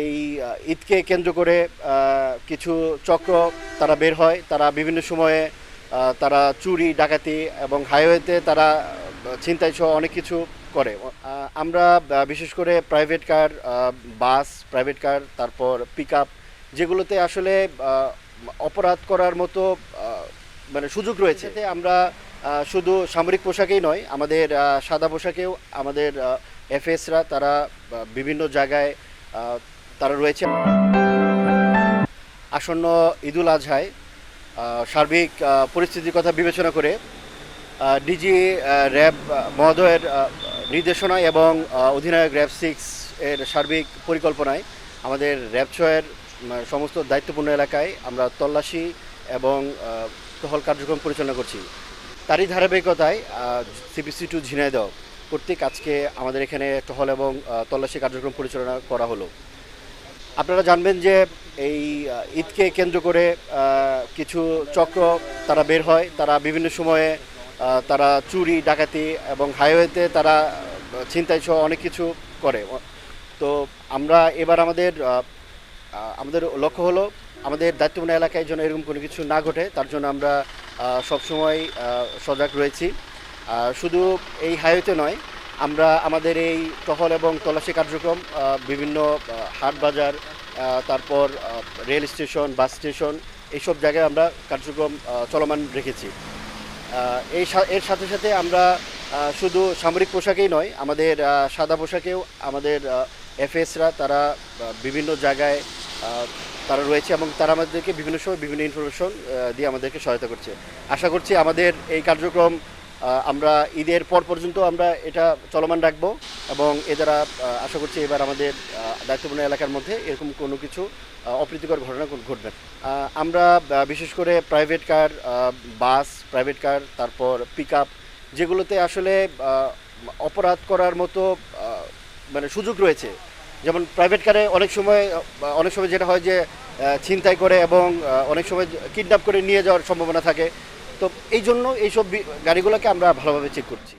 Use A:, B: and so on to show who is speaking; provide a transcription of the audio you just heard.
A: এই ঈদকে কেন্দ্র করে কিছু চক্র তারা বের হয়। তারা বিভিন্ন সময়ে তারা চুরি, ডাকাতি এবং হাইওয়েতে তারা ছিনতাই সহ অনেক কিছু করে। আমরা বিশেষ করে প্রাইভেট কার বাস প্রাইভেট কার তারপর পিক যেগুলোতে আসলে অপরাধ করার মতো মানে সুযোগ রয়েছে। আমরা শুধু সামরিক পোশাকেই নয়, আমাদের সাদা পোশাকেও আমাদের এফএসরা তারা বিভিন্ন জায়গায় তারা রয়েছে। আসন্ন ঈদুল আজহায় সার্বিক পরিস্থিতির কথা বিবেচনা করে ডিজি র্যাব মহোদয়ের নির্দেশনায় এবং অধিনায়ক র্যাব সিক্স এর সার্বিক পরিকল্পনায় আমাদের র্যাব ছয়ের সমস্ত দায়িত্বপূর্ণ এলাকায় আমরা তল্লাশি এবং টহল কার্যক্রম পরিচালনা করছি। তারই ধারাবাহিকতায় সিপিসি টু ঝিনাইদহ কর্তৃক আজকে আমাদের এখানে টহল এবং তল্লাশি কার্যক্রম পরিচালনা করা হলো। আপনারা জানবেন যে এই ঈদকে কেন্দ্র করে কিছু চক্র তারা বের হয়। তারা বিভিন্ন সময়ে তারা চুরি, ডাকাতি এবং হাইওয়েতে তারা ছিনতাই সহ অনেক কিছু করে। তো আমরা এবার আমাদের আমাদের লক্ষ্য হলো আমাদের দায়িত্বপূর্ণ এলাকায় যেন এরকম কোনো কিছু না ঘটে, তার জন্য আমরা সবসময় সজাগ রয়েছি। শুধু এই হাইওয়েতে নয় আমরা আমাদের এই টহল এবং তল্লাশি কার্যক্রম বিভিন্ন হাট বাজার তারপর রেল স্টেশন, বাস স্টেশন, এইসব জায়গায় আমরা কার্যক্রম চলমান রেখেছি। এই এর সাথে সাথে আমরা শুধু সামরিক পোশাকেই নয়, আমাদের সাদা পোশাকেও আমাদের এফএসরা তারা বিভিন্ন জায়গায় তারা রয়েছে এবং তারা আমাদেরকে বিভিন্ন সময় বিভিন্ন ইনফরমেশন দিয়ে আমাদেরকে সহায়তা করছে। আশা করছি আমাদের এই কার্যক্রম আমরা ঈদের পর পর্যন্ত আমরা এটা চলমান রাখব এবং এ দ্বারা আশা করছি এবার আমাদের দায়িত্বপূর্ণ এলাকার মধ্যে এরকম কোনো কিছু অপ্রীতিকর ঘটনা ঘটবে। আমরা বিশেষ করে প্রাইভেট কার বাস প্রাইভেট কার তারপর পিক যেগুলোতে আসলে অপরাধ করার মতো মানে সুযোগ রয়েছে যেমন প্রাইভেট কারে অনেক সময় অনেক সময় যেটা হয় যে ছিনতাই করে এবং অনেক সময় কিডন্যাপ করে নিয়ে যাওয়ার সম্ভাবনা থাকে তো এই জন্য এইসব গাড়িগুলোকে আমরা ভালোভাবে চেক করছি।